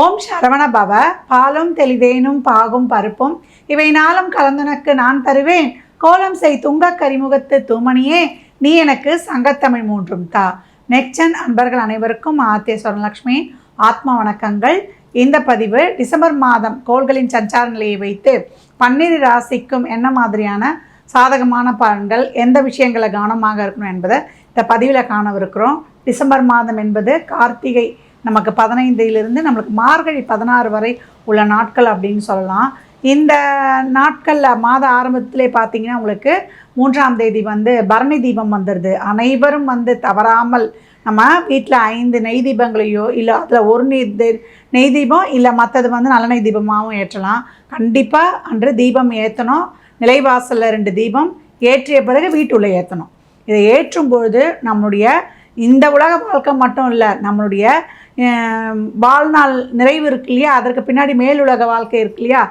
ஓம் சரவண பவ. பாலும் தெளிதேனும் பாகும் பருப்பும். இவை நாளும் கலந்துனக்கு நான் தருவேன். கோலம் செய் துங்கக் கரிமுகத்து தூமணியே. நீ எனக்கு சங்கத்தமிழ் மூன்றும் தா. நெக்சன் அன்பர்கள் அனைவருக்கும் ஆத்திய சுவர்ணலக்ஷ்மி ஆத்ம வணக்கங்கள். இந்த பதிவு டிசம்பர் மாதம் கோள்களின் சஞ்சார நிலையை வைத்து பன்னிரு ராசிக்கும் என்ன மாதிரியான சாதகமான பலன்கள் எந்த விஷயங்களை கவனமாக இருக்கணும் என்பதை இந்த பதிவில் காணவிருக்கிறோம். டிசம்பர் மாதம் என்பது கார்த்திகை நமக்கு பதினைந்திலிருந்து நம்மளுக்கு மார்கழி பதினாறு வரை உள்ள நாட்கள் அப்படின்னு சொல்லலாம். இந்த நாட்களில் மாத ஆரம்பத்திலே பார்த்தீங்கன்னா உங்களுக்கு மூன்றாம் தேதி வந்து பரணி தீபம் வந்துடுது அனைவரும் வந்து தவறாமல் நம்ம வீட்டில் ஐந்து நெய் தீபங்களையோ இல்லை அதில் ஒரு நெய் நெய் தீபம் இல்லை மற்றது வந்து நல்லெண்ணெய் தீபமாகவும் ஏற்றலாம். கண்டிப்பாக அன்று தீபம் ஏற்றணும் நிலைவாசலில் ரெண்டு தீபம் ஏற்றிய பிறகு வீட்டுள்ளே ஏற்றணும் இதை ஏற்றும் பொழுது நம்மளுடைய இந்த உலக வாழ்க்கை மட்டும் இல்லை நம்மளுடைய வாழ்நாள் நிறைவு இருக்கு இல்லையா? அதற்கு பின்னாடி மேலுலக வாழ்க்கை இருக்கு இல்லையா?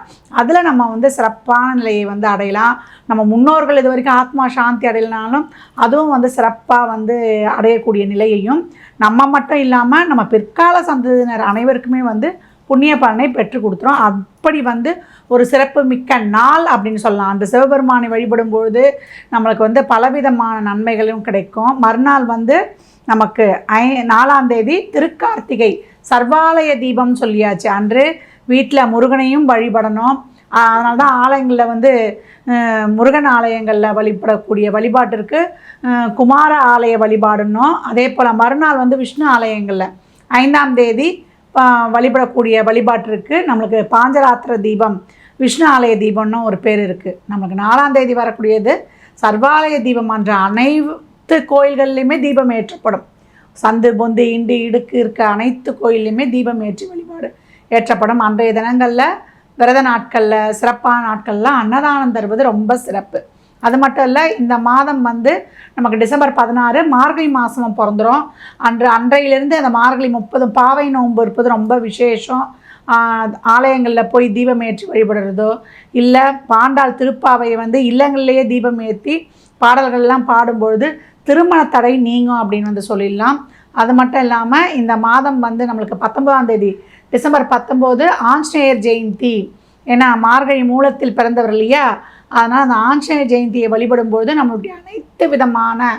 அதில் நம்ம வந்து சிறப்பான நிலையை வந்து அடையலாம். நம்ம முன்னோர்கள் இது வரைக்கும் ஆத்மா சாந்தி அடையலனாலும் அதுவும் வந்து சிறப்பாக வந்து அடையக்கூடிய நிலையையும் நம்ம மட்டும் இல்லாமல் நம்ம பிற்கால சந்ததியினர் அனைவருக்குமே வந்து புண்ணிய பலனை பெற்று கொடுத்துரும். அப்படி வந்து ஒரு சிறப்பு மிக்க நாள் அப்படின்னு சொல்லலாம். அந்த சிவபெருமானை வழிபடும் பொழுது நம்மளுக்கு வந்து பலவிதமான நன்மைகளும் கிடைக்கும். மறுநாள் வந்து நமக்கு ஐ நாலாம் தேதி திருக்கார்த்திகை சர்வாலய தீபம் சொல்லியாச்சு. அன்று வீட்டில் முருகனையும் வழிபடணும். அதனால தான் ஆலயங்களில் வந்து முருகன் ஆலயங்களில் வழிபடக்கூடிய வழிபாட்டிற்கு குமார ஆலய வழிபாடுனோம் அதே போல் மறுநாள் வந்து விஷ்ணு ஆலயங்களில் ஐந்தாம் தேதி வழிபடக்கூடிய வழிபாட்டிற்கு நம்மளுக்கு பாஞ்சராத்திர தீபம் விஷ்ணு ஆலய தீபம்னு ஒரு பேர் இருக்குது நமக்கு நாலாம் தேதி வரக்கூடியது சர்வாலய தீபம் என்ற அனைத்து கோயில்கள்லையுமே தீபம் ஏற்றப்படும். சந்து பொந்து இண்டு இடுக்கு இருக்க அனைத்து கோயில்லையுமே தீபம் ஏற்றி வழிபாடு ஏற்றப்படும். அன்றைய தினங்களில் விரத நாட்களில் சிறப்பான நாட்களில் அன்னதானம் தருவது ரொம்ப சிறப்பு. அது மட்டும் இல்லை இந்த மாதம் வந்து நமக்கு டிசம்பர் பதினாறு மார்கழி மாதமும் பிறந்துரும். அன்று அன்றையிலேருந்து அந்த மார்கழி முப்பது பாவை நோன்பு இருப்பது ரொம்ப விசேஷம். ஆலயங்களில் போய் தீபம் ஏற்றி வழிபடுறதோ இல்லை பாண்டாள் திருப்பாவையை வந்து இல்லங்கள்லேயே தீபம் ஏற்றி பாடல்கள்லாம் பாடும்பொழுது திருமண தடை நீங்கும் அப்படின்னு வந்து சொல்லிடலாம். அது மட்டும் இல்லாமல் இந்த மாதம் வந்து நம்மளுக்கு பத்தொன்பதாம் தேதி டிசம்பர் பத்தொம்போது ஆஞ்சநேயர் ஜெயந்தி. ஏன்னா மார்கழி மூலத்தில் பிறந்தவர் இல்லையா? அதனால் அந்த ஆஞ்சநேய ஜெயந்தியை வழிபடும்போது நம்மளுடைய அனைத்து விதமான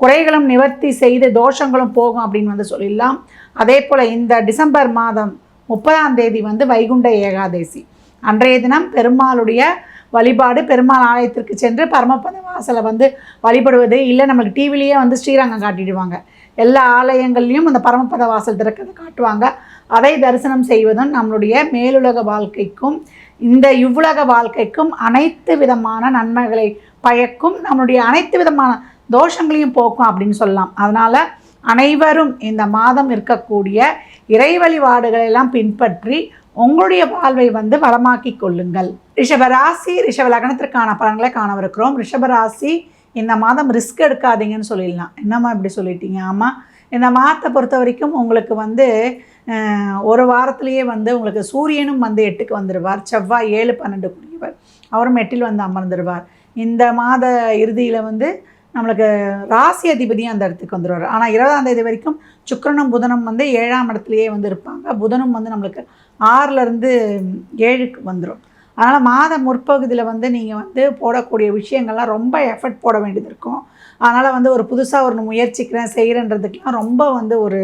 குறைகளும் நிவர்த்தி செய்து தோஷங்களும் போகும் அப்படின்னு வந்து சொல்லிடலாம். அதே போல் இந்த டிசம்பர் மாதம் முப்பதாம் தேதி வந்து வைகுண்ட ஏகாதேசி. அன்றைய தினம் பெருமாளுடைய வழிபாடு பெருமாள் ஆலயத்திற்கு சென்று பரமபத வாசலை வந்து வழிபடுவது இல்லை நம்மளுக்கு டிவிலேயே வந்து ஸ்ரீரங்கம் காட்டிடுவாங்க. எல்லா ஆலயங்கள்லேயும் அந்த பரமபத வாசல் திறக்கிறது காட்டுவாங்க. அதை தரிசனம் செய்வதும் நம்மளுடைய மேலுலக வாழ்க்கைக்கும் இந்த இவ்வுலக வாழ்க்கைக்கும் அனைத்து விதமான நன்மைகளை பயக்கும் நம்மளுடைய அனைத்து விதமான தோஷங்களையும் போக்கும் அப்படின்னு சொல்லலாம். அதனால் அனைவரும் இந்த மாதம் இருக்கக்கூடிய இறை வழிபாடுகளெல்லாம் பின்பற்றி உங்களுடைய வாழ்வை வந்து வளமாக்கி கொள்ளுங்கள். ரிஷபராசி ரிஷப லக்னத்திற்கான பலன்களை காணவிருக்கிறோம். ரிஷபராசி இந்த மாதம் ரிஸ்க் எடுக்காதீங்கன்னு சொல்லிடலாம். என்னம்மா இப்படி சொல்லிட்டீங்க? ஆமாம் இந்த மாதத்தை பொறுத்த வரைக்கும் உங்களுக்கு வந்து ஒரு வாரத்திலேயே வந்து உங்களுக்கு சூரியனும் வந்து எட்டுக்கு வந்துடுவார். செவ்வாய் ஏழு பன்னெண்டு குடியவர் அவரும் எட்டில் வந்து அமர்ந்துடுவார். இந்த மாத இறுதியில் வந்து நம்மளுக்கு ராசி அதிபதியும் அந்த இடத்துக்கு வந்துடுவார். ஆனால் இருபதாம் தேதி வரைக்கும் சுக்கரனும் புதனும் வந்து ஏழாம் இடத்துலையே வந்து இருப்பாங்க. புதனும் வந்து நம்மளுக்கு ஆறுலேருந்து ஏழுக்கு வந்துடும் அதனால் மாத முற்பகுதியில் வந்து நீங்கள் வந்து போடக்கூடிய விஷயங்கள்லாம் ரொம்ப எஃபர்ட் போட வேண்டியது இருக்கும். அதனால் வந்து ஒரு புதுசாக ஒரு முயற்சிக்கிறேன் செய்கிறன்றதுக்கெலாம் ரொம்ப வந்து ஒரு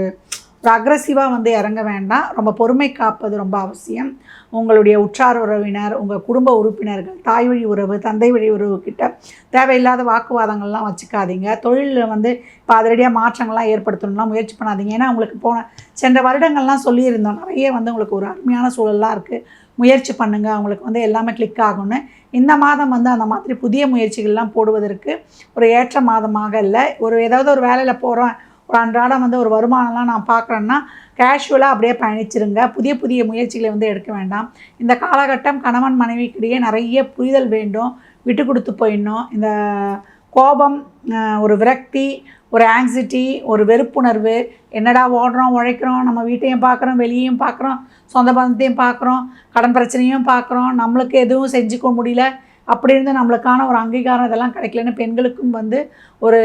அக்ரஸிவாக வந்து இறங்க வேண்டாம். ரொம்ப பொறுமை காப்பது ரொம்ப அவசியம். உங்களுடைய உற்றார் உறவினர் உங்கள் குடும்ப உறுப்பினர்கள் தாய் வழி உறவு தந்தை வழி உறவு கிட்ட தேவையில்லாத வாக்குவாதங்கள்லாம் வச்சுக்காதீங்க. தொழிலில் வந்து இப்போ அதிரடியாக மாற்றங்கள்லாம் ஏற்படுத்தணும்லாம் முயற்சி பண்ணாதீங்க. ஏன்னா உங்களுக்கு போன சென்ற வருடங்கள்லாம் சொல்லியிருந்தோம். நிறைய வந்து உங்களுக்கு ஒரு அருமையான சூழல்லாம் இருக்குது முயற்சி பண்ணுங்கள் அவங்களுக்கு வந்து எல்லாமே கிளிக் ஆகும்னு. இந்த மாதம் வந்து அந்த மாதிரி புதிய முயற்சிகள்லாம் போடுவதற்கு ஒரு ஏற்ற மாதமாக இல்லை. ஒரு ஏதாவது ஒரு வேலையில் போகிறோம் ஒரு அன்றாடம் வந்து ஒரு வருமானம்லாம் நான் பார்க்குறேன்னா கேஷுவலாக அப்படியே பயணிச்சிருங்க. புதிய புதிய முயற்சிகளை வந்து எடுக்க வேண்டாம். இந்த காலகட்டம் கணவன் மனைவிக்கிடையே நிறைய புரிதல் வேண்டும். விட்டு கொடுத்து போயிடணும். இந்த கோபம் ஒரு விரக்தி ஒரு ஆங்ஸிட்டி ஒரு வெறுப்புணர்வு என்னடா ஓடுறோம் உழைக்கிறோம் நம்ம வீட்டையும் பார்க்குறோம் வெளியையும் பார்க்குறோம் சொந்த பந்தத்தையும் பார்க்குறோம் கடன் பிரச்சனையும் பார்க்குறோம் நம்மளுக்கு எதுவும் செஞ்சுக்க முடியல அப்படி இருந்து நம்மளுக்கான ஒரு அங்கீகாரம் இதெல்லாம் கிடைக்கலன்னு பெண்களுக்கும் வந்து ஒரு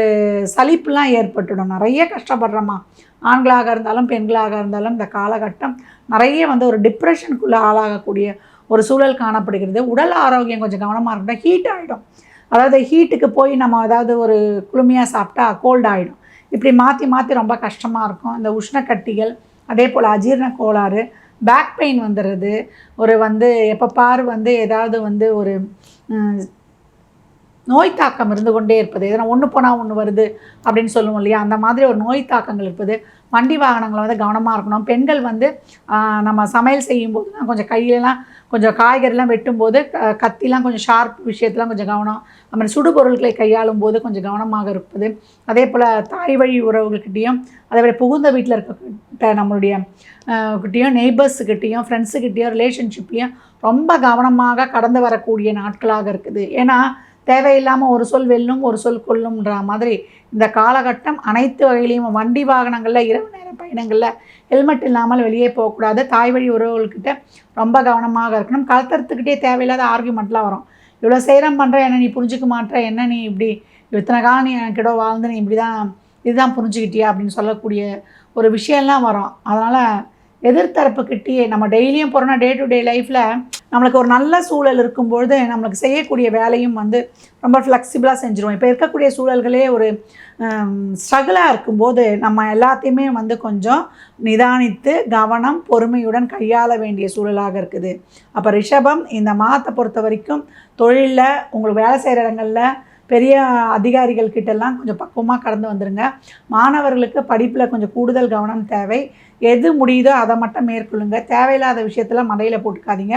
சலிப்புலாம் ஏற்பட்டுடும். நிறைய கஷ்டப்படுறோமா? ஆண்களாக இருந்தாலும் பெண்களாக இருந்தாலும் இந்த காலகட்டம் நிறைய வந்து ஒரு டிப்ரெஷனுக்குள்ளே ஆளாகக்கூடிய ஒரு சூழல் காணப்படுகிறது. உடல் ஆரோக்கியம் கொஞ்சம் கவனமாக இருக்கட்டும் ஹீட் ஆகிடும் அதாவது ஹீட்டுக்கு போய் நம்ம அதாவது ஒரு குளுமையாக சாப்பிட்டா கோல்ட் ஆகிடும் இப்படி மாற்றி மாற்றி ரொம்ப கஷ்டமாக இருக்கும். இந்த உஷ்ணக்கட்டிகள் அதே போல் அஜீரண கோளாறு பேக் பெயின் வந்துடுறது ஒரு வந்து எப்போ பார் வந்து ஏதாவது வந்து ஒரு நோய் தாக்கம் இருந்து கொண்டே இருப்பது. எதனா ஒன்று போனால் ஒன்று வருது அப்படின்னு சொல்லுவோம் இல்லையா? அந்த மாதிரி ஒரு நோய் தாக்கங்கள் இருப்பது. வண்டி வாகனங்களை வந்து கவனமாக இருக்கணும். பெண்கள் வந்து நம்ம சமையல் செய்யும்போது தான் கொஞ்சம் கையிலலாம் கொஞ்சம் காய்கறிலாம் வெட்டும்போது க- கத்திலாம் கொஞ்சம் ஷார்ப் விஷயத்தெலாம் கொஞ்சம் கவனம். அப்புறம் சுடுபொருட்களை கையாளும் போது கொஞ்சம் கவனமாக இருப்பது. அதே போல் தாய் வழி உறவுகள்கிட்டையும் அதே போல் புகுந்த வீட்டில் இருக்க நம்மளுடைய கிட்டேயும் நெய்பர்ஸுக்கிட்டேயும் ஃப்ரெண்ட்ஸுக்கிட்டேயும் ரிலேஷன்ஷிப்லேயும் ரொம்ப கவனமாக கடந்து வரக்கூடிய நாட்களாக இருக்குது. ஏன்னா தேவையில்லாமல் ஒரு சொல் வெல்லும் ஒரு சொல் கொல்லும்ன்ற மாதிரி இந்த காலகட்டம் அனைத்து வகையிலையும் வண்டி வாகனங்களில் இரவு நேர பயணங்களில் ஹெல்மெட் இல்லாமல் வெளியே போகக்கூடாது. தாய் வழி உறவுகள்கிட்ட ரொம்ப கவனமாக இருக்கணும். கலத்தரத்துக்கிட்டே தேவையில்லாத ஆர்குமெண்ட்லாம் வரும். இவ்வளோ சேரம் பண்ணுற என்ன நீ புரிஞ்சிக்க மாட்டேற என்ன நீ இப்படி இத்தனை காலம் நீ என்கிட்ட வாழ்ந்து நீ இப்படி தான் இதுதான் புரிஞ்சுக்கிட்டியா அப்படின்னு சொல்லக்கூடிய ஒரு விஷயம்லாம் வரும். அதனால் எதிர்த்தரப்புக்கிட்டேயே நம்ம டெய்லியும் போகிறோன்னா டே டு டே லைஃப்பில் நம்மளுக்கு ஒரு நல்ல சூழல் இருக்கும்பொழுது நம்மளுக்கு செய்யக்கூடிய வேலையும் வந்து ரொம்ப ஃப்ளெக்சிபிளாக செஞ்சுருவோம். இப்போ இருக்கக்கூடிய சூழல்களே ஒரு ஸ்ட்ரகிளாக இருக்கும்போது நம்ம எல்லாத்தையுமே வந்து கொஞ்சம் நிதானித்து கவனம் பொறுமையுடன் கையாள வேண்டிய சூழலாக இருக்குது. அப்போ ரிஷபம் இந்த மாதத்தை பொறுத்த வரைக்கும் தொழிலில் உங்களுக்கு வேலை செய்கிற இடங்களில் பெரிய அதிகாரிகள் கிட்டெல்லாம் கொஞ்சம் பக்குவமாக கடந்து வந்துருங்க. மாணவர்களுக்கு படிப்பில் கொஞ்சம் கூடுதல் கவனம் தேவை. எது முடியுதோ அதை மட்டும் மேற்கொள்ளுங்க. தேவையில்லாத விஷயத்தில் மடையில் போட்டுக்காதீங்க.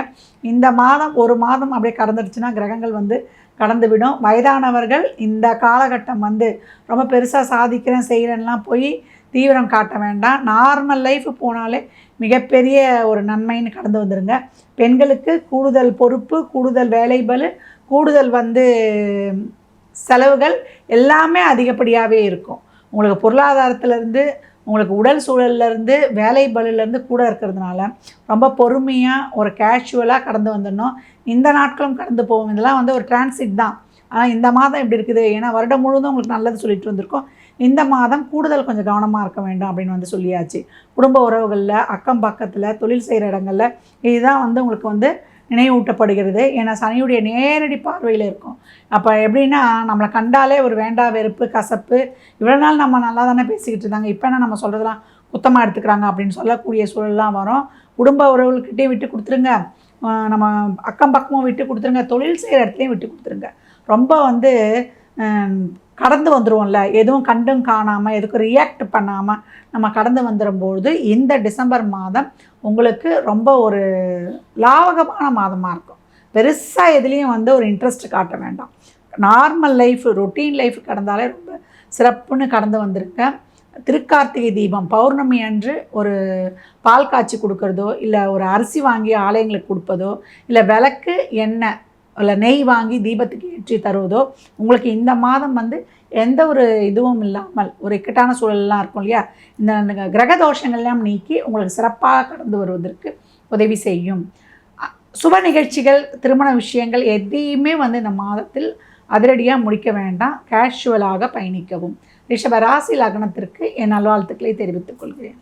இந்த மாதம் ஒரு மாதம் அப்படியே கடந்துடுச்சுன்னா கிரகங்கள் வந்து கடந்து விடும் வயதானவர்கள் இந்த காலகட்டம் வந்து ரொம்ப பெருசாக சாதிக்கிறேன் செய்கிறேன்லாம் போய் தீவிரம் காட்ட வேண்டாம். நார்மல் லைஃப் போனாலே மிகப்பெரிய ஒரு நன்மைன்னு கடந்து வந்துருங்க. பெண்களுக்கு கூடுதல் பொறுப்பு கூடுதல் வேலைபளு கூடுதல் வந்து செலவுகள் எல்லாமே அதிகப்படியாகவே இருக்கும். உங்களுக்கு பொருளாதாரத்துலேருந்து உங்களுக்கு உடல் சூழல்லேருந்து வேலை பலுலேருந்து கூட இருக்கிறதுனால ரொம்ப பொறுமையாக ஒரு கேஷுவலாக கடந்து வந்துடணும். இந்த நாட்களும் கடந்து போகும் இதெல்லாம் வந்து ஒரு டிரான்சிட் தான். ஆனால் இந்த மாதம் இப்படி இருக்குது. ஏன்னா வருடம் முழுவதும் உங்களுக்கு நல்லது சொல்லிட்டு வந்திருக்கோம். இந்த மாதம் கூடுதல் கொஞ்சம் கவனமாக இருக்க வேண்டும் அப்படின்னு வந்து சொல்லியாச்சு. குடும்ப உறவுகளில் அக்கம் பக்கத்தில் தொழில் செய்கிற இடங்களில் இதுதான் வந்து உங்களுக்கு வந்து நினைவூட்டப்படுகிறது. ஏன்னா சனியுடைய நேரடி பார்வையில் இருக்கும். அப்போ எப்படின்னா நம்மளை கண்டாலே ஒரு வேண்டா வெறுப்பு கசப்பு இவ்வளோ நாள் நம்ம நல்லா தானே பேசிக்கிட்டு இருந்தாங்க. இப்போ என்ன நம்ம சொல்கிறதெல்லாம் குத்தமாக எடுத்துக்கிறாங்க அப்படின்னு சொல்லக்கூடிய சூழல்லாம் வரும். குடும்ப உறவுகள்கிட்டே விட்டு கொடுத்துருங்க. நம்ம அக்கம் பக்கமும் விட்டு கொடுத்துருங்க. தொழில் செய்கிற இடத்துலையும் விட்டு கொடுத்துருங்க. ரொம்ப வந்து கடந்து வந்துடுவோம்ல எதுவும் கண்டும் காணாமல் எதுக்கும் ரியாக்ட் பண்ணாமல் நம்ம கடந்து வந்துடும்பொழுது இந்த டிசம்பர் மாதம் உங்களுக்கு ரொம்ப ஒரு லாவகமான மாதமாக இருக்கும். பெருசாக எதுலேயும் வந்து ஒரு இன்ட்ரெஸ்ட் காட்ட வேண்டாம். நார்மல் லைஃப் ரொட்டீன் லைஃப் கடந்தாலே ரொம்ப சிறப்புன்னு கடந்து வந்திருக்கேன். திருக்கார்த்திகை தீபம் பௌர்ணமி அன்று ஒரு பால் காய்ச்சி கொடுக்குறதோ இல்லை ஒரு அரிசி வாங்கி ஆலயங்களுக்கு கொடுப்பதோ இல்லை விளக்கு எண்ணெய் இல்லை நெய் வாங்கி தீபத்துக்கு ஏற்றி தருவதோ உங்களுக்கு இந்த மாதம் வந்து எந்த ஒரு இதுவும் இல்லாமல் ஒரு இக்கட்டான சூழல்லாம் இருக்கும் இல்லையா? இந்த கிரக தோஷங்கள்லாம் நீக்கி உங்களுக்கு சிறப்பாக கடந்து வருவதற்கு உதவி செய்யும். சுப நிகழ்ச்சிகள் திருமண விஷயங்கள் எதையுமே வந்து இந்த மாதத்தில் அதிரடியாக முடிக்க வேண்டாம். கேஷுவலாக பயணிக்கவும். ரிஷபராசி லக்னத்திற்கு என் நல்வாழ்த்துக்களை தெரிவித்துக் கொள்கிறேன்.